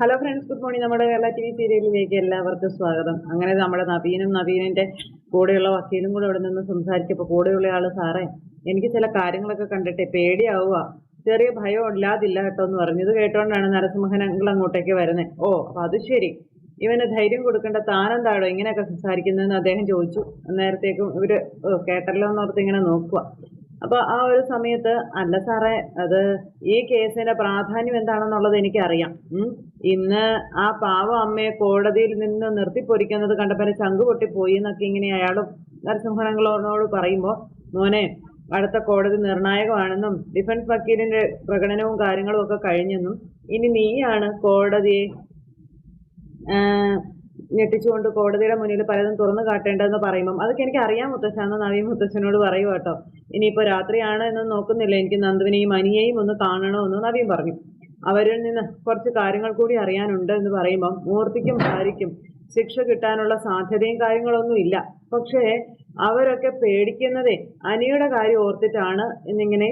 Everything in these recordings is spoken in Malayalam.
ഹലോ ഫ്രണ്ട്സ് ഗുഡ് മോർണിംഗ് നമ്മുടെ കേരള ടി വി സീരിയലിലേക്ക് എല്ലാവർക്കും സ്വാഗതം. അങ്ങനെ നമ്മുടെ നവീനും നവീനിന്റെ കൂടെയുള്ള വക്കീലും കൂടെ ഇവിടെ നിന്ന് സംസാരിച്ചപ്പോൾ കൂടെയുള്ള ആൾ സാറേ എനിക്ക് ചില കാര്യങ്ങളൊക്കെ കണ്ടിട്ട് പേടിയാവുക. ചെറിയ ഭയം ഇല്ലാതില്ല കേട്ടോ എന്ന് പറഞ്ഞു. ഇത് കേട്ടോണ്ടാണ് നരസിംഹൻ അങ്കിൾ അങ്ങോട്ടേക്ക് വരുന്നത് ഓ അപ്പൊ അത് ശരി. ഇവന് ധൈര്യം കൊടുക്കേണ്ട താനെന്താണോ ഇങ്ങനെയൊക്കെ സംസാരിക്കുന്നതെന്ന് അദ്ദേഹം ചോദിച്ചു. നേരത്തേക്കും ഇവർ കേട്ടല്ലോ എന്നോർത്ത് ഇങ്ങനെ നോക്കുക. അപ്പൊ ആ ഒരു സമയത്ത് അല്ല സാറേ അത് ഈ കേസിന്റെ പ്രാധാന്യം എന്താണെന്നുള്ളത് എനിക്കറിയാം. ഇന്ന് ആ പാവ അമ്മയെ കോടതിയിൽ നിന്ന് നിർത്തിപ്പൊരിക്കുന്നത് കണ്ടപ്പോൾ ചങ്ക് പൊട്ടിപ്പോയി എന്നൊക്കെ ഇങ്ങനെ അയാൾ നരസിംഹനങ്ങളോട് പറയുമ്പോൾ മോനെ അടുത്ത കോടതി നിർണായകമാണെന്നും ഡിഫൻസ് വക്കീലിന്റെ പ്രകടനവും കാര്യങ്ങളും ഒക്കെ കഴിഞ്ഞെന്നും ഇനി നീയാണ് കോടതിയെ ഞെട്ടിച്ചുകൊണ്ട് കോടതിയുടെ മുന്നിൽ പലതും തുറന്നു കാട്ടേണ്ടതെന്ന് പറയുമ്പം അതൊക്കെ എനിക്ക് അറിയാം മുത്തശ്ശാന്ന് നവീൻ മുത്തശ്ശനോട് പറയും കേട്ടോ. ഇനിയിപ്പോൾ രാത്രിയാണ് എന്ന് നോക്കുന്നില്ല. എനിക്ക് നന്ദുവിനെയും അനിയെയും ഒന്ന് കാണണമെന്ന് നവീൻ പറഞ്ഞു. അവരിൽ നിന്ന് കുറച്ച് കാര്യങ്ങൾ കൂടി അറിയാനുണ്ട് എന്ന് പറയുമ്പം മൂർത്തിക്കും ഭാര്യയ്ക്കും ശിക്ഷ കിട്ടാനുള്ള സാധ്യതയും കാര്യങ്ങളൊന്നും ഇല്ല. പക്ഷേ അവരൊക്കെ പേടിക്കുന്നതേ അനിയുടെ കാര്യം ഓർത്തിട്ടാണ് എന്നിങ്ങനെ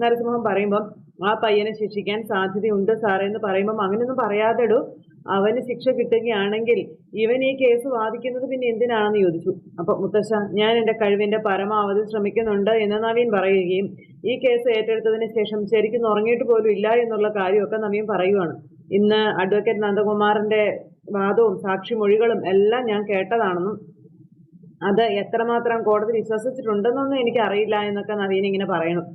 നരസിംഹം പറയുമ്പം ആ പയ്യനെ ശിക്ഷിക്കാൻ സാധ്യതയുണ്ട് സാറേ എന്ന് പറയുമ്പം അങ്ങനെയൊന്നും പറയാതെടൂ. അവന് ശിക്ഷ കിട്ടുകയാണെങ്കിൽ ഇവൻ ഈ കേസ് വാദിക്കുന്നത് പിന്നെ എന്തിനാണെന്ന് ചോദിച്ചു. അപ്പൊ മുത്തശ്ശ ഞാൻ എന്റെ കഴിവിന്റെ പരമാവധി ശ്രമിക്കുന്നുണ്ട് എന്ന് നവീൻ പറയുകയും ഈ കേസ് ഏറ്റെടുത്തതിന് ശേഷം ശരിക്കും ഉറങ്ങിയിട്ട് പോലും ഇല്ല എന്നുള്ള കാര്യമൊക്കെ നവീൻ പറയുവാണ്. ഇന്ന് അഡ്വക്കേറ്റ് നന്ദകുമാറിന്റെ വാദവും സാക്ഷിമൊഴികളും എല്ലാം ഞാൻ കേട്ടതാണെന്നും അത് എത്രമാത്രം കോടതി വിശ്വസിച്ചിട്ടുണ്ടെന്നൊന്നും എനിക്ക് അറിയില്ല എന്നൊക്കെ നവീൻ ഇങ്ങനെ പറയണം.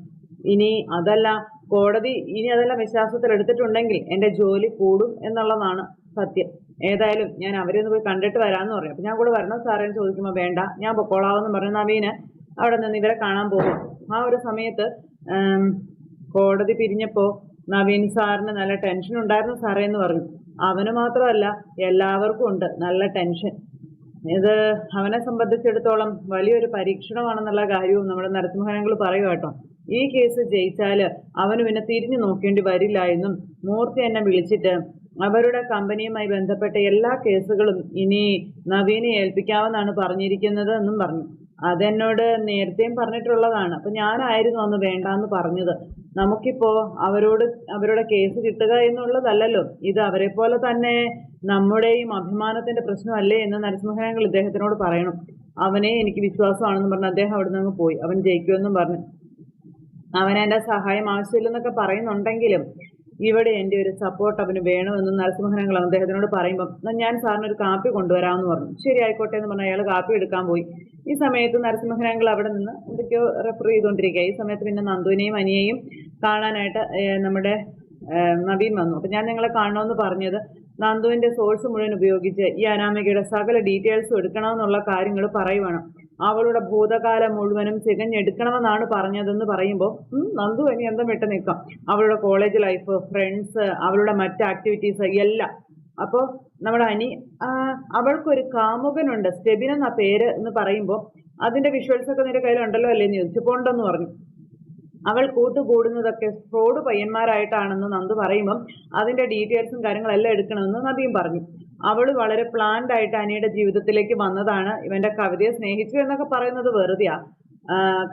ഇനി അതല്ല കോടതി ഇനി അതെല്ലാം വിശ്വാസത്തിൽ എടുത്തിട്ടുണ്ടെങ്കിൽ എന്റെ ജോലി കൂടും എന്നുള്ളതാണ് സത്യം. ഏതായാലും ഞാൻ അവരെ ഒന്ന് പോയി കണ്ടിട്ട് വരാമെന്ന് പറഞ്ഞു അപ്പം ഞാൻ കൂടെ വരണം സാറേ എന്ന് ചോദിക്കുമ്പോൾ വേണ്ട. ഞാൻ പൊക്കോളാവെന്ന് പറഞ്ഞു നവീന് അവിടെ നിന്ന് ഇവരെ കാണാൻ പോകും. ആ ഒരു സമയത്ത് കോടതി പിരിഞ്ഞപ്പോൾ നവീൻ സാറിന് നല്ല ടെൻഷൻ ഉണ്ടായിരുന്നു സാറേ എന്ന് പറഞ്ഞു. അവന് മാത്രമല്ല എല്ലാവർക്കും ഉണ്ട് നല്ല ടെൻഷൻ. ഇത് അവനെ സംബന്ധിച്ചിടത്തോളം വലിയൊരു പരീക്ഷണമാണെന്നുള്ള കാര്യവും നമ്മുടെ നരസിംഹനങ്ങൾ പറയുക കേട്ടോ. ഈ കേസ് ജയിച്ചാൽ അവന് പിന്നെ തിരിഞ്ഞു നോക്കേണ്ടി വരില്ല എന്നും മൂർത്തി എന്നെ വിളിച്ചിട്ട് അവരുടെ കമ്പനിയുമായി ബന്ധപ്പെട്ട എല്ലാ കേസുകളും ഇനി നവീനെ ഏൽപ്പിക്കാമെന്നാണ് പറഞ്ഞിരിക്കുന്നത് എന്നും പറഞ്ഞു. അതെന്നോട് നേരത്തെയും പറഞ്ഞിട്ടുള്ളതാണ്. അപ്പൊ ഞാനായിരുന്നു അന്ന് വേണ്ടാന്ന് പറഞ്ഞത്. നമുക്കിപ്പോ അവരോട് അവരുടെ കേസ് കിട്ടുക എന്നുള്ളതല്ലല്ലോ. ഇത് അവരെ പോലെ തന്നെ നമ്മുടെയും അഭിമാനത്തിന്റെ പ്രശ്നമല്ലേ എന്ന് നരസിംഹനങ്ങൾ ഇദ്ദേഹത്തിനോട് പറയണം. അവനെ എനിക്ക് വിശ്വാസമാണെന്ന് പറഞ്ഞ് അദ്ദേഹം അവിടെ നിന്ന് പോയി. അവൻ ജയിക്കുമെന്നും പറഞ്ഞു. അവൻ എന്റെ സഹായം ആവശ്യമില്ലെന്നൊക്കെ പറയുന്നുണ്ടെങ്കിലും ഇവിടെ എന്റെ ഒരു സപ്പോർട്ട് അവന് വേണമെന്ന് നരസിംഹനങ്ങൾ അദ്ദേഹത്തിനോട് പറയുമ്പം "എന്നാ ഞാൻ സാറിന് ഒരു കാപ്പി കൊണ്ടുവരാമെന്ന് പറഞ്ഞു. ശരി ആയിക്കോട്ടെ എന്ന് പറഞ്ഞ് അയാൾ കാപ്പി എടുക്കാൻ പോയി. ഈ സമയത്ത് നരസിംഹനങ്ങൾ അവിടെ നിന്ന് എന്തൊക്കെയോ റെഫർ ചെയ്തുകൊണ്ടിരിക്കുക ഈ സമയത്ത് പിന്നെ നന്ദുവിനെയും അനിയെയും കാണാനായിട്ട് നമ്മുടെ നവീൻ വന്നു. അപ്പം ഞാൻ നിങ്ങളെ കാണണമെന്ന് പറഞ്ഞത് നന്ദുവിന്റെ സോഴ്സ് മുഴുവൻ ഉപയോഗിച്ച് ഈ അനാമികയുടെ സകല ഡീറ്റെയിൽസും എടുക്കണമെന്നുള്ള കാര്യങ്ങൾ പറയുവാണ്. അവളുടെ ഭൂതകാലം മുഴുവനും ചികഞ്ഞെടുക്കണമെന്നാണ് പറഞ്ഞതെന്ന് പറയുമ്പോൾ നന്ദു ഇനി എന്താ വിട്ട് നിൽക്കാം. അവളുടെ കോളേജ് ലൈഫ് ഫ്രണ്ട്സ് അവളുടെ മറ്റ് ആക്ടിവിറ്റീസ് എല്ലാം. അപ്പോൾ നമ്മുടെ അനി അവൾക്കൊരു കാമുകനുണ്ട് സ്റ്റെബിൻ എന്ന പേര് എന്ന് പറയുമ്പോൾ അതിന്റെ വിഷ്വൽസ് ഒക്കെ നിന്റെ കയ്യിലുണ്ടല്ലോ അല്ലേ എന്ന് ചോദിച്ചപ്പോൾ ഉണ്ടെന്ന് പറഞ്ഞു. അവൾ കൂട്ടുകൂടുന്നതൊക്കെ ഫ്രോഡ് പയ്യന്മാരായിട്ടാണെന്ന് നന്ദു പറയുമ്പം അതിന്റെ ഡീറ്റെയിൽസും കാര്യങ്ങളെല്ലാം എടുക്കണമെന്ന് നദിയും പറഞ്ഞു. അവൾ വളരെ പ്ലാൻഡ് ആയിട്ട് അനിയുടെ ജീവിതത്തിലേക്ക് വന്നതാണ്. ഇവന്റെ കവിതയെ സ്നേഹിച്ചു എന്നൊക്കെ പറയുന്നത് വെറുതെയാ. ആ,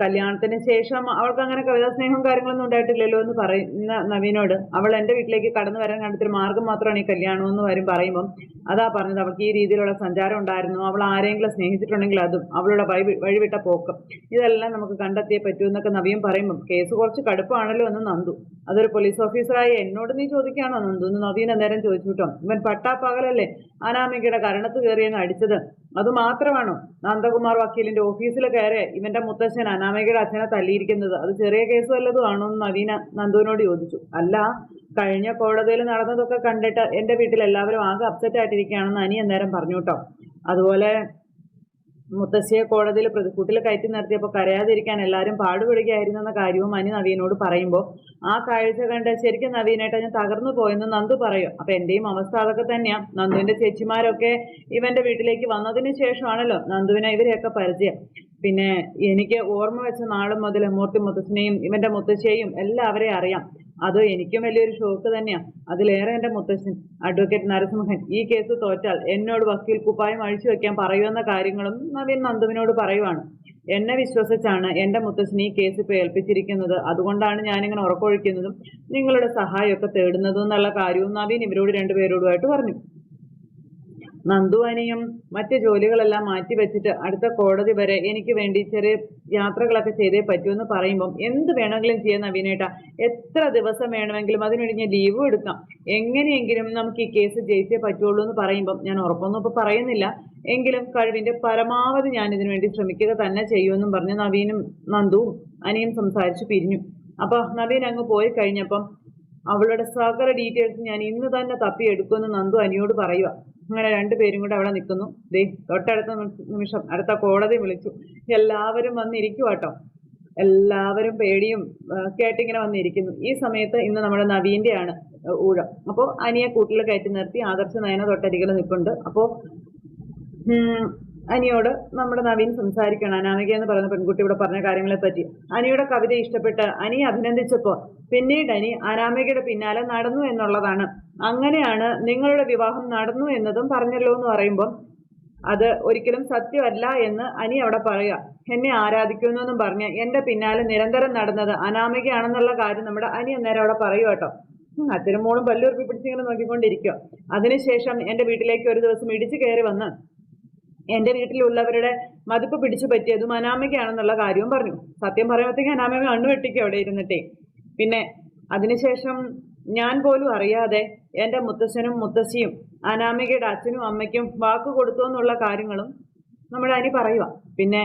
കല്യാണത്തിന് ശേഷം അവൾക്ക് അങ്ങനെ കവിതാ സ്നേഹവും കാര്യങ്ങളൊന്നും ഉണ്ടായിട്ടില്ലല്ലോ എന്ന് പറയുന്ന നവീനോട് അവൾ എന്റെ വീട്ടിലേക്ക് കടന്നു വരാൻ കണ്ടിട്ട് മാർഗം മാത്രമാണ് ഈ കല്യാണം എന്ന് വരും പറയുമ്പം അതാ പറഞ്ഞത്. അവൾക്ക് ഈ രീതിയിലുള്ള സഞ്ചാരം ഉണ്ടായിരുന്നു. അവൾ ആരെങ്കിലും സ്നേഹിച്ചിട്ടുണ്ടെങ്കിൽ അതും അവളുടെ വഴി വഴിവിട്ട പോക്കം. ഇതെല്ലാം നമുക്ക് കണ്ടെത്തിയേ പറ്റൂ എന്നൊക്കെ നവീൻ പറയുമ്പം കേസ് കുറച്ച് കടുപ്പാണല്ലോ എന്ന് നന്ദു. അതൊരു പോലീസ് ഓഫീസറായി എന്നോട് നീ ചോദിക്കുകയാണോ നന്ദു? എന്ന് നവീൻ അന്നേരം ചോദിച്ചു കേട്ടോ. ഇവൻ പട്ടാപ്പകലല്ലേ അനാമികയുടെ കരണത്ത് കയറി അങ്ങ് അടിച്ചത്. അത് മാത്രമാണോ? നന്ദകുമാർ വക്കീലിന്റെ ഓഫീസിൽ കയറി ഇവന്റെ മുത്തശ്ശൻ അനാമികയുടെ അച്ഛനെ തല്ലിയിരിക്കുന്നത്. അത് ചെറിയ കേസ് വല്ലതും ആണോ എന്ന് നവീന നന്ദുവിനോട് ചോദിച്ചു. അല്ല കഴിഞ്ഞ കോടതിയിൽ നടന്നതൊക്കെ കണ്ടിട്ട് എന്റെ വീട്ടിൽ എല്ലാവരും ആകെ അപ്സെറ്റ് ആയിട്ടിരിക്കുകയാണെന്ന് അനി അന്നേരം പറഞ്ഞു കേട്ടോ. അതുപോലെ മുത്തശ്ശിയെ കോടതിയിൽ പ്രതിക്കൂട്ടിൽ കയറ്റി നിർത്തിയപ്പോൾ കരയാതിരിക്കാൻ എല്ലാവരും പാടുപെടുകയായിരുന്നു എന്ന കാര്യവും അനി നവീനോട് പറയുമ്പോൾ ആ കാഴ്ച കണ്ട് ശരിക്കും നവീനായിട്ട് ഞാൻ തകർന്നു പോയെന്ന് നന്ദു പറയും. അപ്പൊ എന്റെയും അവസ്ഥ അതൊക്കെ തന്നെയാണ് നന്ദുവിന്റെ ചേച്ചിമാരൊക്കെ ഇവന്റെ വീട്ടിലേക്ക് വന്നതിന് ശേഷമാണല്ലോ നന്ദുവിനെ ഇവരെയൊക്കെ പരിചയം. പിന്നെ എനിക്ക് ഓർമ്മ വെച്ച നാളും മുതൽ മൂർത്തി മുത്തശ്ശനെയും ഇവന്റെ മുത്തശ്ശിയെയും എല്ലാവരെയും അറിയാം. അത് എനിക്കും വലിയൊരു ഷോക്ക് തന്നെയാണ് അതിലേറെ എന്റെ മുത്തശ്ശൻ അഡ്വക്കേറ്റ് നരസിംഹൻ ഈ കേസ് തോറ്റാൽ എന്നോട് വക്കീൽ കുപ്പായം അഴിച്ചു വെക്കാൻ പറയുമെന്ന കാര്യങ്ങളും നവീൻ നന്ദുവിനോട് പറയുവാണ്. എന്നെ വിശ്വസിച്ചാണ് എന്റെ മുത്തശ്ശൻ ഈ കേസ് ഇപ്പോൾ ഏൽപ്പിച്ചിരിക്കുന്നത്. അതുകൊണ്ടാണ് ഞാനിങ്ങനെ ഉറക്കൊഴിക്കുന്നതും നിങ്ങളുടെ സഹായമൊക്കെ തേടുന്നതും എന്നുള്ള കാര്യവും നവീൻ ഇവരോട് രണ്ടുപേരോടുമായിട്ട് പറഞ്ഞു. നന്ദു അനിയും മറ്റ് ജോലികളെല്ലാം മാറ്റി വെച്ചിട്ട് അടുത്ത കോടതി വരെ എനിക്ക് വേണ്ടി ചെറിയ യാത്രകളൊക്കെ ചെയ്തേ പറ്റൂ എന്ന് പറയുമ്പം എന്ത് വേണമെങ്കിലും ചെയ്യാൻ നവീനേട്ട. എത്ര ദിവസം വേണമെങ്കിലും അതിനുവേണ്ടി ഞാൻ ലീവ് എടുക്കാം. എങ്ങനെയെങ്കിലും നമുക്ക് ഈ കേസ് ജയിച്ചേ പറ്റുള്ളൂ എന്ന് പറയുമ്പം ഞാൻ ഉറപ്പൊന്നും ഇപ്പോൾ പറയുന്നില്ല. എങ്കിലും കഴിവിന്റെ പരമാവധി ഞാൻ ഇതിനു വേണ്ടി ശ്രമിക്കുക തന്നെ ചെയ്യുമെന്നും പറഞ്ഞ് നവീനും നന്ദുവും അനിയും സംസാരിച്ച് പിരിഞ്ഞു. അപ്പൊ നവീൻ അങ്ങ് പോയി കഴിഞ്ഞപ്പം അവളുടെ സകല ഡീറ്റെയിൽസ് ഞാൻ ഇന്ന് തന്നെ തപ്പിയെടുക്കുമെന്ന് നന്ദു അനിയോട് പറയുക അങ്ങനെ രണ്ടുപേരും കൂടെ അവിടെ നിൽക്കുന്നു. ദേ തൊട്ടടുത്ത നിമിഷ- അടുത്ത കോടതി വിളിച്ചു. എല്ലാവരും വന്നിരിക്കുവാട്ടോ. എല്ലാവരും പേടിയും കേട്ടിങ്ങനെ വന്നിരിക്കുന്നു. ഈ സമയത്ത് ഇന്ന് നമ്മുടെ നവീന്റെയാണ് ആണ് ഊഴം. അപ്പോൾ അനിയെ കൂട്ടിൽ കയറ്റി നിർത്തി ആദർശ നയന തൊട്ടരികിൽ നിൽപ്പുണ്ട്. അപ്പോൾ അനിയോട് നമ്മുടെ നവീൻ സംസാരിക്കണം. അനാമിക എന്ന് പറയുന്ന പെൺകുട്ടി ഇവിടെ പറഞ്ഞ കാര്യങ്ങളെ പറ്റി അനിയുടെ കവിത ഇഷ്ടപ്പെട്ട് അനി അഭിനന്ദിച്ചപ്പോൾ പിന്നീട് അനി അനാമികയുടെ പിന്നാലെ നടന്നു എന്നുള്ളതാണ്. അങ്ങനെയാണ് നിങ്ങളുടെ വിവാഹം നടന്നു എന്നതും പറഞ്ഞല്ലോ എന്ന് പറയുമ്പോൾ അത് ഒരിക്കലും സത്യമല്ല എന്ന് അനി അവിടെ പറയുക. എന്നെ ആരാധിക്കുന്നു എന്നും പറഞ്ഞ് എന്റെ പിന്നാലെ നിരന്തരം നടന്നത് അനാമികയാണെന്നുള്ള കാര്യം നമ്മുടെ അനി അന്നേരം അവിടെ പറയുക കേട്ടോ. അച്ഛനും മോളും പല്ലുറുപ്പി പിടിച്ചിങ്ങനെ നോക്കിക്കൊണ്ടിരിക്കുക. അതിനുശേഷം എന്റെ വീട്ടിലേക്ക് ഒരു ദിവസം ഇടിച്ചു കയറി വന്ന് എന്റെ വീട്ടിലുള്ളവരുടെ മതിപ്പ് പിടിച്ചു പറ്റിയതും അനാമികയാണെന്നുള്ള കാര്യവും പറഞ്ഞു. സത്യം പറയുമ്പോഴത്തേക്ക് അനാമിക കണ്ണു വെട്ടിക്കും അവിടെ ഇരുന്നിട്ടേ. പിന്നെ അതിനുശേഷം ഞാൻ പോലും അറിയാതെ എന്റെ മുത്തശ്ശനും മുത്തശ്ശിയും അനാമികയുടെ അച്ഛനും അമ്മയ്ക്കും വാക്ക് കൊടുത്തു എന്നുള്ള കാര്യങ്ങളും നമ്മൾ അനി പറയുക പിന്നെ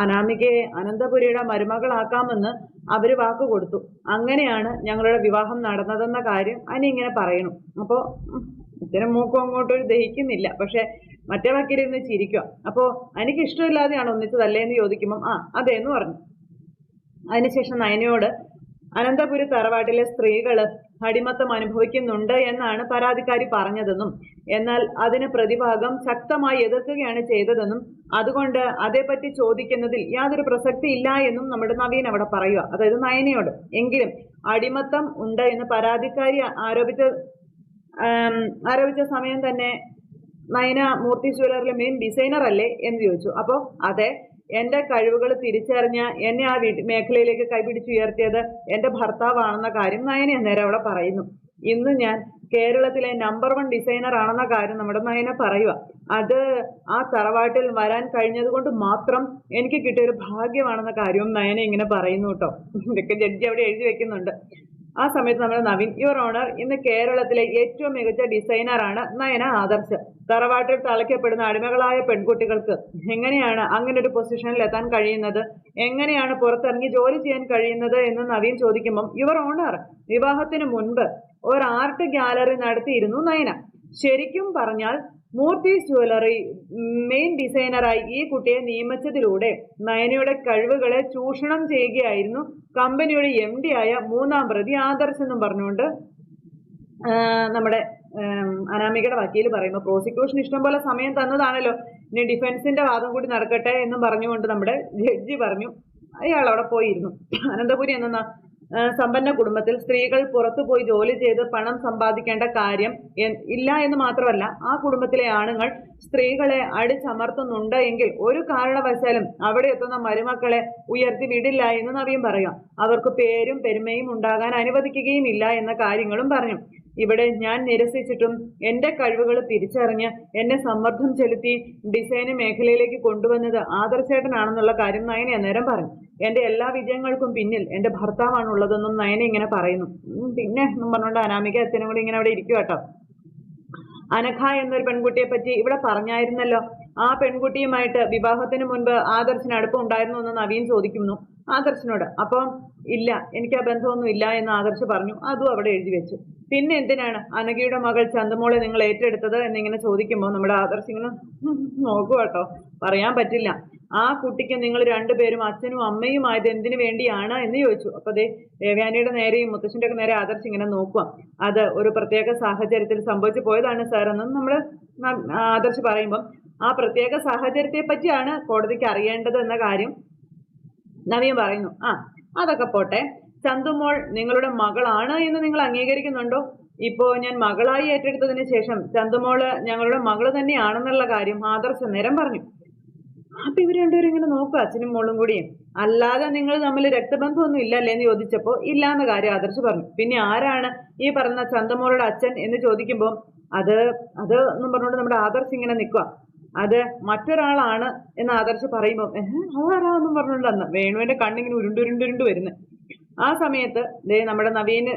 അനാമികയെ അനന്തപുരിയുടെ മരുമകളാക്കാമെന്ന് അവർ വാക്ക് കൊടുത്തു. അങ്ങനെയാണ് ഞങ്ങളുടെ വിവാഹം നടന്നതെന്ന കാര്യം അനി ഇങ്ങനെ പറയണം. അപ്പോൾ ഇത്തരം മൂക്കും അങ്ങോട്ടും ദഹിക്കുന്നില്ല. പക്ഷെ മറ്റേ വക്കീലിരുന്ന് ചിരിക്കുക അപ്പോൾ എനിക്ക് ഇഷ്ടമില്ലാതെയാണ് ഒന്നിച്ചതല്ലേ എന്ന് ചോദിക്കുമ്പം ആ അതെ എന്ന് പറഞ്ഞു. അതിനുശേഷം നയനയോട് അനന്തപുരി തറവാട്ടിലെ സ്ത്രീകൾ അടിമത്തം അനുഭവിക്കുന്നുണ്ട് എന്നാണ് പരാതിക്കാരി പറഞ്ഞതെന്നും എന്നാൽ അതിന് പ്രതിഭാഗം ശക്തമായി എതിർക്കുകയാണ് ചെയ്തതെന്നും അതുകൊണ്ട് അതേപ്പറ്റി ചോദിക്കുന്നതിൽ യാതൊരു പ്രസക്തി ഇല്ല എന്നും നമ്മുടെ നവീൻ അവിടെ പറയുക അതായത് നയനയോട് എങ്കിലും അടിമത്തം ഉണ്ട് എന്ന് പരാതിക്കാരി ആരോപിച്ച ആരോപിച്ച സമയം തന്നെ നയന മൂർത്തി ജ്വല്ലറിലെ മെയിൻ ഡിസൈനർ അല്ലേ എന്ന് ചോദിച്ചു. അപ്പോൾ അതെ എന്റെ കഴിവുകൾ തിരിച്ചറിഞ്ഞ എന്നെ ആ വീട്ട് മേഖലയിലേക്ക് കൈപിടിച്ചുയർത്തിയത് എന്റെ ഭർത്താവാണെന്ന കാര്യം നയന അന്നേരം അവിടെ പറയുന്നു. ഇന്ന് ഞാൻ കേരളത്തിലെ നമ്പർ വൺ ഡിസൈനർ ആണെന്ന കാര്യം നമ്മുടെ നയന പറയുക. അത് ആ തറവാട്ടിൽ വരാൻ കഴിഞ്ഞത് കൊണ്ട് മാത്രം എനിക്ക് കിട്ടിയൊരു ഭാഗ്യമാണെന്ന കാര്യവും നയന ഇങ്ങനെ പറയുന്നു കേട്ടോ. ഇതൊക്കെ ജഡ്ജി അവിടെ എഴുതി വെക്കുന്നുണ്ട്. ആ സമയത്ത് നമ്മുടെ നവീൻ യുവർ ഓണർ ഇന്ന് കേരളത്തിലെ ഏറ്റവും മികച്ച ഡിസൈനറാണ് നയന ആദർശ്. തറവാട്ടിൽ തളയ്ക്കപ്പെടുന്ന അടിമകളായ പെൺകുട്ടികൾക്ക് എങ്ങനെയാണ് അങ്ങനെ ഒരു പൊസിഷനിൽ എത്താൻ കഴിയുന്നത്? എങ്ങനെയാണ് പുറത്തിറങ്ങി ജോലി ചെയ്യാൻ കഴിയുന്നത്? എന്ന് നവീൻ ചോദിക്കുമ്പം യുവർ ഓണർ വിവാഹത്തിന് മുൻപ് ഒരു ആർട്ട് ഗ്യാലറി നടത്തിയിരുന്നു നയന. ശരിക്കും പറഞ്ഞാൽ മൂർത്തീസ് ജ്വല്ലറി മെയിൻ ഡിസൈനറായി ഈ കുട്ടിയെ നിയമിച്ചതിലൂടെ നയനയുടെ കഴിവുകളെ ചൂഷണം ചെയ്യുകയായിരുന്നു. കമ്പനിയുടെ എം ഡി ആയ മൂന്നാം പ്രതി ആദർശ് എന്നും പറഞ്ഞുകൊണ്ട് നമ്മുടെ അനാമികയുടെ വക്കീൽ പറയുമ്പോൾ പ്രോസിക്യൂഷൻ ഇഷ്ടംപോലെ സമയം തന്നതാണല്ലോ. ഇനി ഡിഫൻസിന്റെ വാദം കൂടി നടക്കട്ടെ എന്നും പറഞ്ഞുകൊണ്ട് നമ്മുടെ ജഡ്ജി പറഞ്ഞു. അയാൾ അവിടെ പോയിരുന്നു. അനന്തപുരി എന്ന സമ്പന്ന കുടുംബത്തിൽ സ്ത്രീകൾ പുറത്തുപോയി ജോലി ചെയ്ത് പണം സമ്പാദിക്കേണ്ട കാര്യം ഇല്ല എന്ന് മാത്രമല്ല ആ കുടുംബത്തിലെ ആണുങ്ങൾ സ്ത്രീകളെ അടിച്ചമർത്തുന്നുണ്ട് എങ്കിൽ ഒരു കാരണവശാലും അവിടെ എത്തുന്ന മരുമക്കളെ ഉയർത്തി വിടില്ല എന്ന് നവീം പറയാം. അവർക്ക് പേരും പെരുമയും ഉണ്ടാകാൻ അനുവദിക്കുകയും ഇല്ല എന്ന കാര്യങ്ങളും പറഞ്ഞു. ഇവിടെ ഞാൻ നിരസിച്ചിട്ടും എന്റെ കഴിവുകൾ തിരിച്ചറിഞ്ഞ് എന്നെ സമ്മർദ്ദം ചെലുത്തി ഡിസൈന് മേഖലയിലേക്ക് കൊണ്ടുവന്നത് ആദർശേട്ടനാണെന്നുള്ള കാര്യം നയന അന്നേരം പറഞ്ഞു. എന്റെ എല്ലാ വിജയങ്ങൾക്കും പിന്നിൽ എന്റെ ഭർത്താവാണുള്ളതെന്നും നയന ഇങ്ങനെ പറയുന്നു. പിന്നെ പറഞ്ഞുകൊണ്ട് അനാമിക അച്ഛനും കൂടി ഇങ്ങനെ അവിടെ ഇരിക്കും കേട്ടോ അനഘ എന്നൊരു പെൺകുട്ടിയെ പറ്റി ഇവിടെ പറഞ്ഞായിരുന്നല്ലോ. ആ പെൺകുട്ടിയുമായിട്ട് വിവാഹത്തിന് മുൻപ് ആദർശിന് അടുപ്പം ഉണ്ടായിരുന്നു എന്ന് നവീൻ ചോദിക്കുന്നു. ആദർശിനോട് അപ്പം ഇല്ല എനിക്ക് ആ ബന്ധമൊന്നും ഇല്ല എന്ന് ആദർശ് പറഞ്ഞു. അതും അവിടെ എഴുതി വെച്ചു. പിന്നെ എന്തിനാണ് അനഘയുടെ മകൾ ചന്തമോളെ നിങ്ങൾ ഏറ്റെടുത്തത് എന്നിങ്ങനെ ചോദിക്കുമ്പോൾ നമ്മുടെ ആദർശ് ഇങ്ങനെ നോക്കുക കേട്ടോ. പറയാൻ പറ്റില്ല. ആ കുട്ടിക്ക് നിങ്ങൾ രണ്ടുപേരും അച്ഛനും അമ്മയും ആയത് എന്തിനു വേണ്ടിയാണ് എന്ന് ചോദിച്ചു. അപ്പൊ അതെ ദേവയാനിയുടെ നേരെയും മുത്തശ്ശന്റെ ഒക്കെ നേരെ ആദർശ് ഇങ്ങനെ നോക്കുക അത് ഒരു പ്രത്യേക സാഹചര്യത്തിൽ സംഭവിച്ചു പോയതാണ് സാർ എന്നും നമ്മൾ ആദർശ് പറയുമ്പം ആ പ്രത്യേക സാഹചര്യത്തെ പറ്റിയാണ് കോടതിക്ക് അറിയേണ്ടത് എന്ന കാര്യം നവീൻ പറയുന്നു. ആ അതൊക്കെ പോട്ടെ. ചന്തുമോൾ നിങ്ങളുടെ മകളാണ് എന്ന് നിങ്ങൾ അംഗീകരിക്കുന്നുണ്ടോ? ഇപ്പോ ഞാൻ മകളായി ഏറ്റെടുത്തതിന് ശേഷം ചന്തുമോൾ ഞങ്ങളുടെ മകൾ തന്നെയാണെന്നുള്ള കാര്യം ആദർശ നേരം പറഞ്ഞു. അപ്പൊ ഇവർ രണ്ടുപേരും ഇങ്ങനെ നോക്കുക അച്ഛനും മോളും കൂടിയും അല്ലാതെ നിങ്ങൾ തമ്മിൽ രക്തബന്ധമൊന്നും ഇല്ലല്ലേ എന്ന് ചോദിച്ചപ്പോ ഇല്ലാന്ന കാര്യം ആദർശ് പറഞ്ഞു. പിന്നെ ആരാണ് ഈ പറഞ്ഞ ചന്തമോളുടെ അച്ഛൻ എന്ന് ചോദിക്കുമ്പോൾ അത് അത് എന്നും പറഞ്ഞുകൊണ്ട് നമ്മുടെ ആദർശ് ഇങ്ങനെ നിൽക്കുക. അത് മറ്റൊരാളാണ് എന്ന് ആദർശ് പറയുമ്പോൾ അതാരാന്നും പറഞ്ഞുകൊണ്ട് അന്ന് വേണുവിന്റെ കണ്ണിങ്ങനെ ഉരുണ്ടുരുണ്ടുരുണ്ട് വരുന്നത് ആ സമയത്ത് ദേ നമ്മുടെ നവീന്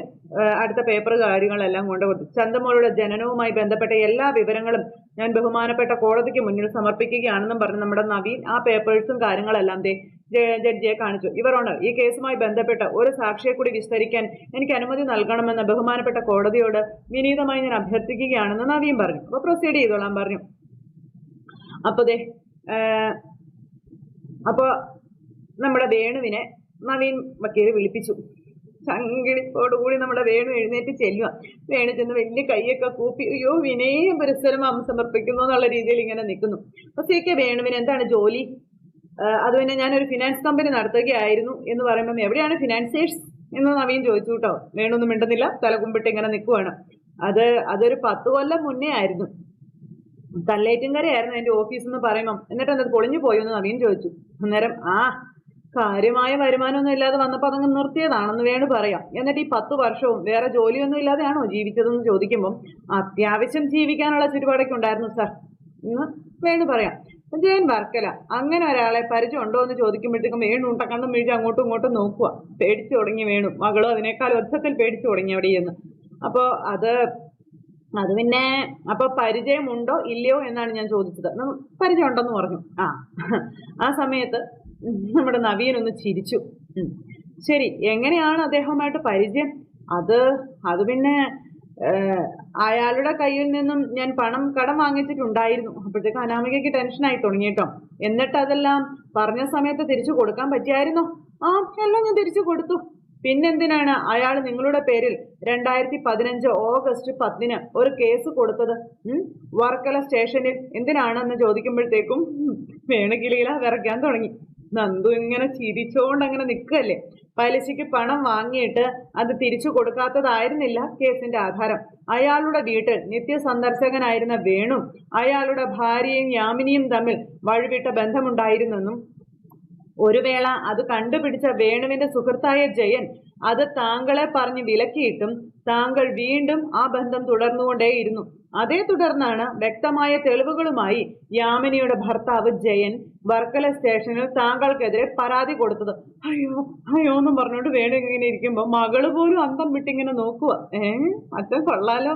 അടുത്ത പേപ്പർ കാര്യങ്ങളെല്ലാം കൊണ്ടുകൊടുത്തു ചന്തമോളുടെ ജനനവുമായി ബന്ധപ്പെട്ട എല്ലാ വിവരങ്ങളും ഞാൻ ബഹുമാനപ്പെട്ട കോടതിക്ക് മുന്നിൽ സമർപ്പിക്കുകയാണെന്നും പറഞ്ഞ് നമ്മുടെ നവീൻ ആ പേപ്പേഴ്സും കാര്യങ്ങളെല്ലാം ദേ ജഡ്ജിയെ കാണിച്ചു. ഇവർ ഈ കേസുമായി ബന്ധപ്പെട്ട് ഒരു സാക്ഷിയെ കൂടി വിസ്തരിക്കാൻ എനിക്ക് അനുമതി നൽകണമെന്ന് ബഹുമാനപ്പെട്ട കോടതിയോട് വിനീതമായി ഞാൻ അഭ്യർത്ഥിക്കുകയാണെന്ന് നവീൻ പറഞ്ഞു. അപ്പൊ പ്രൊസീഡ് ചെയ്തോളാൻ പറഞ്ഞു. അപ്പൊ ദേ അപ്പൊ നമ്മുടെ വേണുവിനെ നവീൻ വക്കീൽ വിളിപ്പിച്ചു. കൂടി നമ്മുടെ വേണു എഴുന്നേറ്റ് ചെല്ലുക വേണു ചെന്ന് വലിയ കൈയൊക്കെ കൂപ്പി അയ്യോ വിനയം പുരസ്സരം സമർപ്പിക്കുന്നു എന്നുള്ള രീതിയിൽ ഇങ്ങനെ നിൽക്കുന്നു. അപ്പൊ സി കെ വേണുവിന് എന്താണ് ജോലി? അത് പിന്നെ ഞാനൊരു ഫിനാൻസ് കമ്പനി നടത്തുകയായിരുന്നു എന്ന് പറയുമ്പം എവിടെയാണ് ഫിനാൻസേഴ്സ് എന്ന് നവീൻ ചോദിച്ചു കേട്ടോ. വേണൊന്നും മിണ്ടുന്നില്ല തലകുമ്പിട്ട് ഇങ്ങനെ നിൽക്കുവാണ്. അത് അതൊരു പത്ത് കൊല്ലം മുന്നേ ആയിരുന്നു. കല്ലേറ്റുംകരയായിരുന്നു എന്റെ ഓഫീസ് എന്ന് പറയുമ്പം. എന്നിട്ട് എന്നത് പൊളിഞ്ഞു പോയോ എന്ന് നവീൻ ചോദിച്ചു. അന്നേരം ആ കാര്യമായ വരുമാനമൊന്നും ഇല്ലാതെ വന്നപ്പോൾ അതങ്ങ് നിർത്തിയതാണെന്ന് വേണു പറയാം. എന്നിട്ട് ഈ പത്ത് വർഷവും വേറെ ജോലിയൊന്നും ഇല്ലാതെയാണോ ജീവിച്ചതെന്ന് ചോദിക്കുമ്പം അത്യാവശ്യം ജീവിക്കാനുള്ള ചുറ്റുപാടൊക്കെ ഉണ്ടായിരുന്നു സാർ. എന്ന് വേണു പറയാം. ജയൻ വർക്കല അങ്ങനെ ഒരാളെ പരിചയം ഉണ്ടോ എന്ന് ചോദിക്കുമ്പോഴത്തേക്കും വേണു ഉണ്ടക്കണ്ണും വീഴ്ച അങ്ങോട്ടും ഇങ്ങോട്ടും നോക്കുക പേടിച്ചു തുടങ്ങി വേണു. മകളോ അതിനേക്കാൾ ഒച്ചത്തിൽ പേടിച്ചു തുടങ്ങി അവിടെ ചെന്ന് അപ്പോൾ അത് അത് പിന്നെ അപ്പൊ പരിചയമുണ്ടോ ഇല്ലയോ എന്നാണ് ഞാൻ ചോദിച്ചത്. നം- പരിചയം ഉണ്ടെന്ന് പറഞ്ഞു. ആ ആ സമയത്ത് നമ്മുടെ നവീൻ ഒന്ന് ചിരിച്ചു. ശരി എങ്ങനെയാണ് അദ്ദേഹവുമായിട്ട് പരിചയം? അത് അത് പിന്നെ അയാളുടെ കയ്യിൽ നിന്നും ഞാൻ പണം കടം വാങ്ങിച്ചിട്ടുണ്ടായിരുന്നു. അപ്പോഴത്തേക്ക് അനാമികയ്ക്ക് ടെൻഷനായി തുടങ്ങി കേട്ടോ. എന്നിട്ട് അതെല്ലാം പറഞ്ഞ സമയത്ത് തിരിച്ചു കൊടുക്കാൻ പറ്റിയായിരുന്നോ? ആ എല്ലാം ഞാൻ തിരിച്ചു കൊടുത്തു. പിന്നെന്തിനാണ് അയാൾ നിങ്ങളുടെ പേരിൽ രണ്ടായിരത്തി പതിനഞ്ച് ഓഗസ്റ്റ് പത്തിന് ഒരു കേസ് കൊടുത്തത്? വർക്കല സ്റ്റേഷനിൽ എന്തിനാണെന്ന് ചോദിക്കുമ്പോഴത്തേക്കും വേണകിളിയില വിറയ്ക്കാൻ തുടങ്ങി. നന്ദു ഇങ്ങനെ ചിരിച്ചോണ്ട് അങ്ങനെ നിൽക്കല്ലേ പലിശയ്ക്ക് പണം വാങ്ങിയിട്ട് അത് തിരിച്ചു കൊടുക്കാത്തതായിരുന്നില്ല കേസിന്റെ ആധാരം. അയാളുടെ വീട്ടിൽ നിത്യ സന്ദർശകനായിരുന്ന വേണു അയാളുടെ ഭാര്യയും യാമിനിയും തമ്മിൽ വഴിവിട്ട ബന്ധമുണ്ടായിരുന്നെന്നും ഒരു വേള അത് കണ്ടുപിടിച്ച വേണുവിന്റെ സുഹൃത്തായ ജയൻ അത് താങ്കളെ പറഞ്ഞ് വിലക്കിയിട്ടും താങ്കൾ വീണ്ടും ആ ബന്ധം തുടർന്നുകൊണ്ടേയിരുന്നു. അതേ തുടർന്നാണ് വ്യക്തമായ തെളിവുകളുമായി യാമിനിയുടെ ഭർത്താവ് ജയൻ വർക്കല സ്റ്റേഷനിൽ താങ്കൾക്കെതിരെ പരാതി കൊടുത്തത്. അയ്യോ അയ്യോ എന്നും പറഞ്ഞുകൊണ്ട് വേണു ഇങ്ങനെ ഇരിക്കുമ്പോ മകൾ പോലും അന്തം വിട്ടിങ്ങനെ നോക്കുക ഏ അച്ഛൻ കൊള്ളാലോ.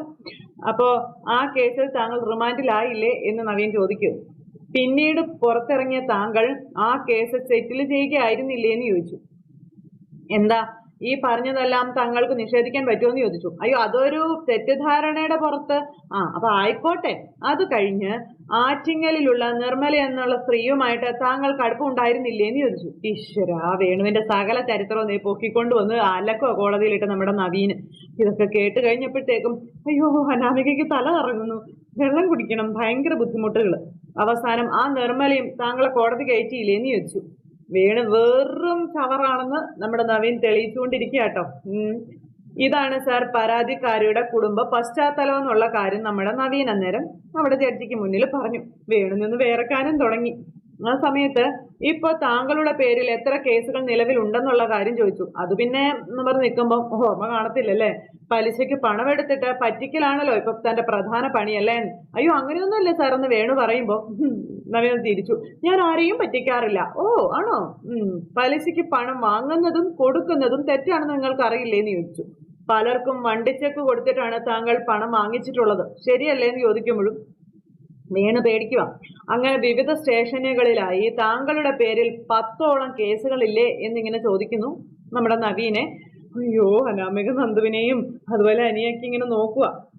അപ്പോ ആ കേസിൽ താങ്കൾ റിമാൻഡിലായില്ലേ എന്ന് നവീൻ ചോദിക്കും. പിന്നീട് പുറത്തിറങ്ങിയ താങ്കൾ ആ കേസ് സെറ്റിൽ ചെയ്യുകയായിരുന്നില്ലേ എന്ന് ചോദിച്ചു. എന്താ? ഈ പറഞ്ഞതെല്ലാം താങ്കൾക്ക് നിഷേധിക്കാൻ പറ്റുമെന്ന് ചോദിച്ചു. അയ്യോ അതൊരു തെറ്റിദ്ധാരണയുടെ പുറത്ത്. ആ അപ്പൊ ആയിക്കോട്ടെ. അത് കഴിഞ്ഞ് ആറ്റിങ്ങലിലുള്ള നിർമ്മല എന്നുള്ള സ്ത്രീയുമായിട്ട് താങ്കൾക്ക് അടുപ്പമുണ്ടായിരുന്നില്ലേ എന്ന് ചോദിച്ചു. ഈശ്വര വേണുവിന്റെ സകല ചരിത്രം നീ പൊക്കിക്കൊണ്ട് വന്ന് അലക്കോ കോടതിയിലിട്ട് നമ്മുടെ നവീന് ഇതൊക്കെ കേട്ട് കഴിഞ്ഞപ്പോഴത്തേക്കും അയ്യോ അനാമികയ്ക്ക് തല കറങ്ങുന്നു. വെള്ളം കുടിക്കണം ഭയങ്കര ബുദ്ധിമുട്ടുകൾ അവസാനം ആ നിർമ്മലയും താങ്കളെ കോടതി കയറ്റിയില്ലേ എന്ന് ചോദിച്ചു. വീണ് വെറും കവറാണെന്ന് നമ്മുടെ നവീൻ തെളിയിച്ചുകൊണ്ടിരിക്കുക കേട്ടോ ഇതാണ് സാർ പരാതിക്കാരിയുടെ കുടുംബ പശ്ചാത്തലം എന്നുള്ള കാര്യം നമ്മുടെ നവീൻ അന്നേരം അവിടെ ജഡ്ജിക്ക് മുന്നിൽ പറഞ്ഞു. വേണു നിന്ന് വേറെക്കാനും തുടങ്ങി. ആ സമയത്ത് ഇപ്പൊ താങ്കളുടെ പേരിൽ എത്ര കേസുകൾ നിലവിലുണ്ടെന്നുള്ള കാര്യം ചോദിച്ചു. അത് പിന്നെ എന്ന് പറഞ്ഞ് നിൽക്കുമ്പോൾ ഓർമ്മ കാണത്തില്ലല്ലേ? പലിശയ്ക്ക് പണമെടുത്തിട്ട് പറ്റിക്കലാണല്ലോ ഇപ്പൊ തന്റെ പ്രധാന പണിയല്ലേ? അയ്യോ അങ്ങനെയൊന്നുമല്ലേ സാർ എന്ന് വേണു പറയുമ്പോ നവീൻ തിരിച്ചു. ഞാൻ ആരെയും പറ്റിക്കാറില്ല. ഓ ആണോ? പലിശയ്ക്ക് പണം വാങ്ങുന്നതും കൊടുക്കുന്നതും തെറ്റാണെന്ന് നിങ്ങൾക്ക് അറിയില്ലേ എന്ന് ചോദിച്ചു. പലർക്കും വണ്ടിച്ചെക്ക് കൊടുത്തിട്ടാണ് താങ്കൾ പണം വാങ്ങിച്ചിട്ടുള്ളത്. ശരിയല്ലേ എന്ന് ചോദിക്കുമ്പോഴും വീണ് പേടിക്കുക. അങ്ങനെ വിവിധ സ്റ്റേഷനുകളിലായി താങ്കളുടെ പേരിൽ പത്തോളം കേസുകളില്ലേ എന്നിങ്ങനെ ചോദിക്കുന്നു നമ്മുടെ നവീനെ. അയ്യോ അനാമിക നന്ദുവിനെയും അതുപോലെ അനിയൊക്കെ ഇങ്ങനെ നോക്കുക.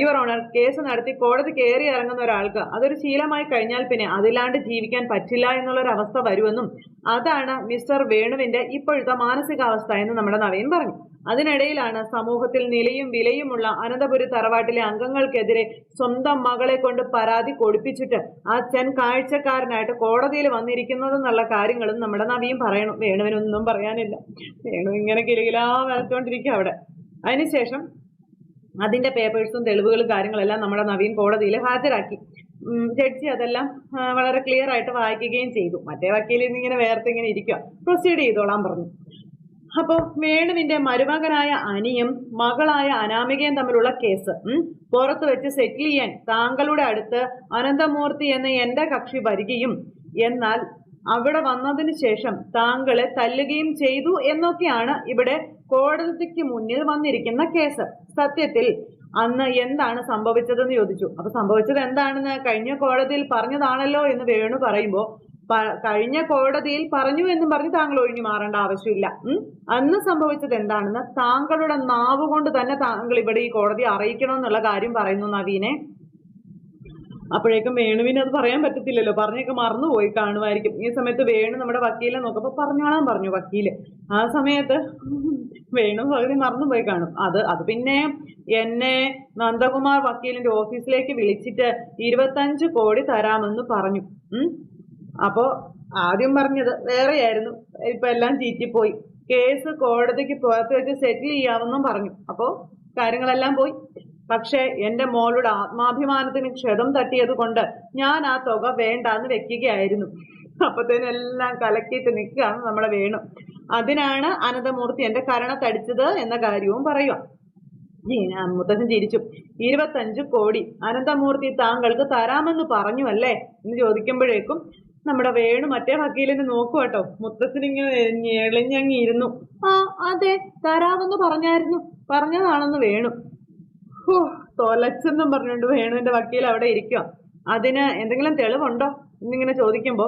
യുവർ ഓണർ കേസ് നടത്തി കോടതി കയറി ഇറങ്ങുന്ന ഒരാൾക്ക് അതൊരു ശീലമായി കഴിഞ്ഞാൽ പിന്നെ അതില്ലാണ്ട് ജീവിക്കാൻ പറ്റില്ല എന്നുള്ളൊരു അവസ്ഥ വരുമെന്നും അതാണ് മിസ്റ്റർ വേണുവിന്റെ ഇപ്പോഴത്തെ മാനസികാവസ്ഥ എന്ന് നമ്മുടെ നവീൻ പറഞ്ഞു. അതിനിടയിലാണ് സമൂഹത്തിൽ നിലയും വിലയുമുള്ള അനന്തപുരി തറവാട്ടിലെ അംഗങ്ങൾക്കെതിരെ സ്വന്തം മകളെ കൊണ്ട് പരാതി കൊടുപ്പിച്ചിട്ട് അച്ഛൻ കാഴ്ചക്കാരനായിട്ട് കോടതിയിൽ വന്നിരിക്കുന്നത് എന്നുള്ള കാര്യങ്ങളും നമ്മുടെ നവിയും പറയണം. വേണുവിനൊന്നും പറയാനില്ല. വേണു ഇങ്ങനെ കിലകിലാ വരത്തോണ്ടിരിക്കുക അവിടെ. അതിനുശേഷം അതിന്റെ പേപ്പേഴ്സും തെളിവുകളും കാര്യങ്ങളെല്ലാം നമ്മുടെ നവീൻ കോടതിയിൽ ഹാജരാക്കി. ജഡ്ജി അതെല്ലാം വളരെ ക്ലിയർ ആയിട്ട് വായിക്കുകയും ചെയ്തു. മറ്റേ വക്കീലിൽ ഇങ്ങനെ വേർത്ത് ഇങ്ങനെ ഇരിക്കുക പ്രൊസീഡ് ചെയ്തോളാൻ പറഞ്ഞു. അപ്പോൾ വേണുവിന്റെ മരുമകനായ അനിയും മകളായ അനാമികയും തമ്മിലുള്ള കേസ് പുറത്തു വെച്ച് സെറ്റിൽ ചെയ്യാൻ താങ്കളുടെ അടുത്ത് അനന്തമൂർത്തി എന്ന എന്റെ കക്ഷി വരികയും എന്നാൽ അവിടെ വന്നതിന് ശേഷം താങ്കളെ തല്ലുകയും ചെയ്തു എന്നൊക്കെയാണ് ഇവിടെ കോടതിക്ക് മുന്നിൽ വന്നിരിക്കുന്ന കേസ്. സത്യത്തിൽ അന്ന് എന്താണ് സംഭവിച്ചതെന്ന് ചോദിച്ചു. അപ്പൊ സംഭവിച്ചത് എന്താണെന്ന് കഴിഞ്ഞ കോടതിയിൽ പറഞ്ഞതാണല്ലോ എന്ന് വേണു പറയുമ്പോൾ കഴിഞ്ഞ കോടതിയിൽ പറഞ്ഞു എന്നും പറഞ്ഞ് താങ്കൾ ഒഴിഞ്ഞു മാറേണ്ട ആവശ്യമില്ല. അന്ന് സംഭവിച്ചത് എന്താണെന്ന് താങ്കളുടെ നാവ് കൊണ്ട് തന്നെ താങ്കൾ ഇവിടെ ഈ കോടതി അറിയിക്കണമെന്നുള്ള കാര്യം പറയുന്നു നവീനെ. അപ്പോഴേക്കും വേണുവിന് അത് പറയാൻ പറ്റത്തില്ലല്ലോ. പറഞ്ഞൊക്കെ മറന്നുപോയി കാണുമായിരിക്കും. ഈ സമയത്ത് വേണു നമ്മുടെ വക്കീലെ നോക്കുമ്പോൾ പറഞ്ഞോളാൻ പറഞ്ഞു വക്കീൽ. ആ സമയത്ത് വേണു പകുതി മറന്നുപോയി കാണും. അത് അത് പിന്നെ എന്നെ നന്ദകുമാർ വക്കീലിന്റെ ഓഫീസിലേക്ക് വിളിച്ചിട്ട് ഇരുപത്തഞ്ച് കോടി തരാമെന്ന് പറഞ്ഞു. അപ്പോ ആദ്യം പറഞ്ഞത് വേറെയായിരുന്നു. ഇപ്പൊ എല്ലാം ചീറ്റിപ്പോയി. കേസ് കോടതിക്ക് പുറത്ത് വെച്ച് സെറ്റിൽ ചെയ്യാമെന്നും പറഞ്ഞു. അപ്പോ കാര്യങ്ങളെല്ലാം പോയി. പക്ഷേ എന്റെ മോളുടെ ആത്മാഭിമാനത്തിന് ക്ഷതം തട്ടിയത് കൊണ്ട് ഞാൻ ആ തുക വേണ്ടാന്ന് വെക്കുകയായിരുന്നു. അപ്പത്തേനെല്ലാം കലക്കിയിട്ട് നിൽക്കുകയാണ് നമ്മളെ വേണു. അതിനാണ് അനന്തമൂർത്തി എന്റെ കരണത്തടിച്ചത് എന്ന കാര്യവും പറയുക. മുത്തച്ഛൻ ചിരിച്ചു. ഇരുപത്തഞ്ച് കോടി. അനന്തമൂർത്തി താങ്കൾക്ക് തരാമെന്ന് പറഞ്ഞു അല്ലേ എന്ന് ചോദിക്കുമ്പോഴേക്കും നമ്മുടെ വേണു മറ്റേ വക്കീലിനെ നോക്കു കേട്ടോ. മുത്തച്ഛനിങ്ങനെ എളിഞ്ഞങ്ങിയിരുന്നു ആ അതെ തരാമെന്ന് പറഞ്ഞായിരുന്നു. പറഞ്ഞതാണെന്ന് വേണു. തൊലച്ചെന്നും പറഞ്ഞുകൊണ്ട് വേണുവിന്റെ വക്കീൽ അവിടെ ഇരിക്കുക അതിന് എന്തെങ്കിലും തെളിവുണ്ടോ? എന്നിങ്ങനെ ചോദിക്കുമ്പോ.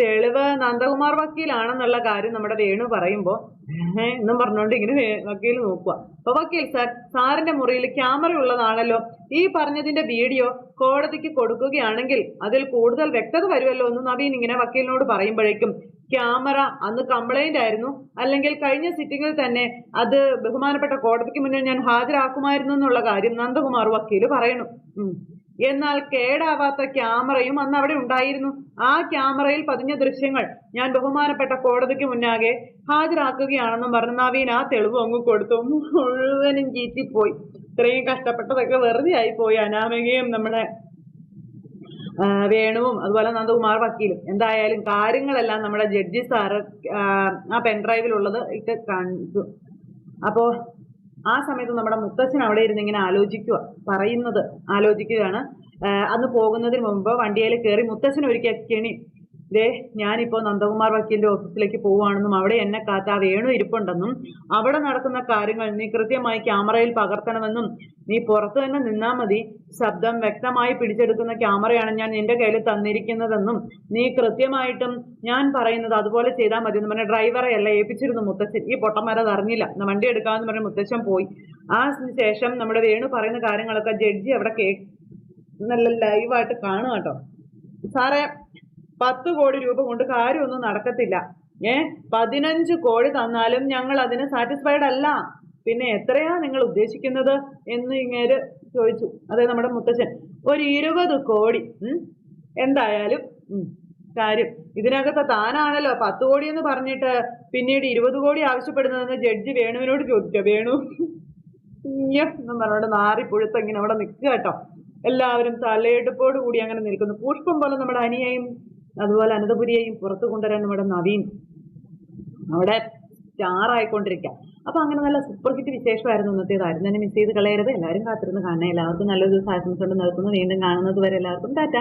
തെളിവ് നന്ദകുമാർ വക്കീലാണെന്നുള്ള കാര്യം നമ്മുടെ വേണു പറയുമ്പോ എന്നും പറഞ്ഞുകൊണ്ട് ഇങ്ങനെ വക്കീൽ നോക്കുക അപ്പൊ വക്കീൽ സാർ സാറിന്റെ മുറിയിൽ ക്യാമറ ഉള്ളതാണല്ലോ. ഈ പറഞ്ഞതിന്റെ വീഡിയോ കോടതിക്ക് കൊടുക്കുകയാണെങ്കിൽ അതിൽ കൂടുതൽ വ്യക്തത വരുമല്ലോ എന്ന് നവീൻ ഇങ്ങനെ വക്കീലിനോട് പറയുമ്പോഴേക്കും ക്യാമറ അന്ന് കംപ്ലൈന്റ് ആയിരുന്നു. അല്ലെങ്കിൽ കഴിഞ്ഞ സിറ്റിംഗിൽ തന്നെ അത് ബഹുമാനപ്പെട്ട കോടതിക്ക് മുന്നിൽ ഞാൻ ഹാജരാക്കുമായിരുന്നു എന്നുള്ള കാര്യം നന്ദകുമാർ വക്കീൽ പറയുന്നു. എന്നാൽ കേടാവാത്ത ക്യാമറയും അന്ന് അവിടെ ഉണ്ടായിരുന്നു. ആ ക്യാമറയിൽ പതിഞ്ഞ ദൃശ്യങ്ങൾ ഞാൻ ബഹുമാനപ്പെട്ട കോടതിക്ക് മുന്നാകെ ഹാജരാക്കുകയാണെന്നും പറഞ്ഞ് നവീൻ ആ തെളിവ് അങ്ങ് കൊടുത്തു. മുഴുവനും ചീറ്റിപ്പോയി. ഇത്രയും കഷ്ടപ്പെട്ടതൊക്കെ വെറുതെ ആയി പോയി അനാമികയും നമ്മുടെ വേണുവും അതുപോലെ നന്ദകുമാർ വക്കീലും. എന്തായാലും കാര്യങ്ങളെല്ലാം നമ്മുടെ ജഡ്ജി സാറ് ആ, പെൻഡ്രൈവിലുള്ളത് ഇട്ട് കാണിച്ചു. അപ്പോൾ ആ സമയത്ത് നമ്മുടെ മുത്തച്ഛൻ അവിടെ ഇരുന്ന് ഇങ്ങനെ ആലോചിക്കുക പറയുന്നത് ആലോചിക്കുകയാണ്. അന്ന് പോകുന്നതിന് മുമ്പ് വണ്ടിയിൽ കയറി മുത്തച്ഛൻ ഒരിക്കൽ കെണി ദേ ഞാനിപ്പോ നന്ദകുമാർ വക്കീലിന്റെ ഓഫീസിലേക്ക് പോവുകയാണെന്നും അവിടെ എന്നെ കാത്ത ആ വേണു ഇരിപ്പുണ്ടെന്നും അവിടെ നടക്കുന്ന കാര്യങ്ങൾ നീ കൃത്യമായി ക്യാമറയിൽ പകർത്തണമെന്നും നീ പുറത്തു തന്നെ നിന്നാ മതി. ശബ്ദം വ്യക്തമായി പിടിച്ചെടുക്കുന്ന ക്യാമറയാണ് ഞാൻ നിന്റെ കയ്യിൽ തന്നിരിക്കുന്നതെന്നും നീ കൃത്യമായിട്ടും ഞാൻ പറയുന്നത് അതുപോലെ ചെയ്താൽ മതി എന്ന് പറഞ്ഞ ഡ്രൈവറെ അല്ല ഏൽപ്പിച്ചിരുന്നു മുത്തച്ഛൻ ഈ പൊട്ടന്മാരെ അറിഞ്ഞില്ല. വണ്ടി എടുക്കാമെന്ന് പറഞ്ഞ് മുത്തച്ഛൻ പോയി. ആ ശേഷം നമ്മുടെ വേണു പറയുന്ന കാര്യങ്ങളൊക്കെ ജഡ്ജി അവിടെ കേ നല്ല ലൈവായിട്ട് കാണുക കേട്ടോ. സാറേ പത്ത് കോടി രൂപ കൊണ്ട് കാര്യമൊന്നും നടക്കത്തില്ല. ഏ? പതിനഞ്ച് കോടി തന്നാലും ഞങ്ങൾ അതിന് സാറ്റിസ്ഫൈഡ് അല്ല. പിന്നെ എത്രയാ നിങ്ങൾ ഉദ്ദേശിക്കുന്നത്? എന്ന് ഇങ്ങേര് ചോദിച്ചു. അതെ നമ്മുടെ മുത്തച്ഛൻ. ഒരു ഇരുപത് കോടി. എന്തായാലും കാര്യം. ഇതിനകത്ത് താനാണല്ലോ പത്ത് കോടി എന്ന് പറഞ്ഞിട്ട് പിന്നീട് ഇരുപത് കോടി ആവശ്യപ്പെടുന്നതെന്ന് ജഡ്ജി വേണുവിനോട് ചോദിച്ചോ? വേണു. എന്ന് പറഞ്ഞോണ്ട് നാറി പുഴുത്ത് ഇങ്ങനെ അവിടെ നിൽക്കുക കേട്ടോ. എല്ലാവരും തലയെടുപ്പോട് കൂടി അങ്ങനെ നിൽക്കുന്നു. പുഷ്പം പോലെ നമ്മുടെ അനിയെയും അതുപോലെ അനന്തപുരിയെയും പുറത്തു കൊണ്ടുവരാൻ നമ്മുടെ നവീൻ. അവിടെ സ്റ്റാർ ആയിക്കൊണ്ടിരിക്കുക അപ്പൊ അങ്ങനെ നല്ല സൂപ്പർ ഹിറ്റ് വിശേഷമായിരുന്നു ഇന്നത്തേതായിരുന്നു തന്നെ മിസ് ചെയ്ത് കളയരുത്. എല്ലാവരും കാത്തിരുന്ന് കാണണേ. എല്ലാവർക്കും നല്ലൊരു ദിവസം കൊണ്ട് നിർത്തുന്നു. വീണ്ടും കാണുന്നത് വരെ എല്ലാവർക്കും ടാറ്റ.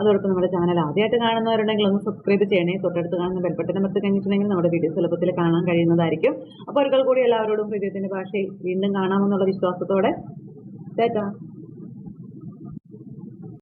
അതോടൊപ്പം നമ്മുടെ ചാനൽ ആദ്യമായിട്ട് കാണുന്നവരുണ്ടെങ്കിൽ ഒന്ന് സബ്സ്ക്രൈബ് ചെയ്യണേ. തൊട്ടടുത്ത് കാണുന്ന ബെൽബട്ടൻ അമർത്തി കഴിഞ്ഞിട്ടുണ്ടെങ്കിൽ നമ്മുടെ വീഡിയോ സുലഭത്തിൽ കാണാൻ കഴിയുന്നതായിരിക്കും. അപ്പോൾ ഒരിക്കൽ കൂടി എല്ലാവരോടും ഹൃദയത്തിന്റെ ഭാഷയിൽ വീണ്ടും കാണാമെന്നുള്ള വിശ്വാസത്തോടെ. ടാറ്റ.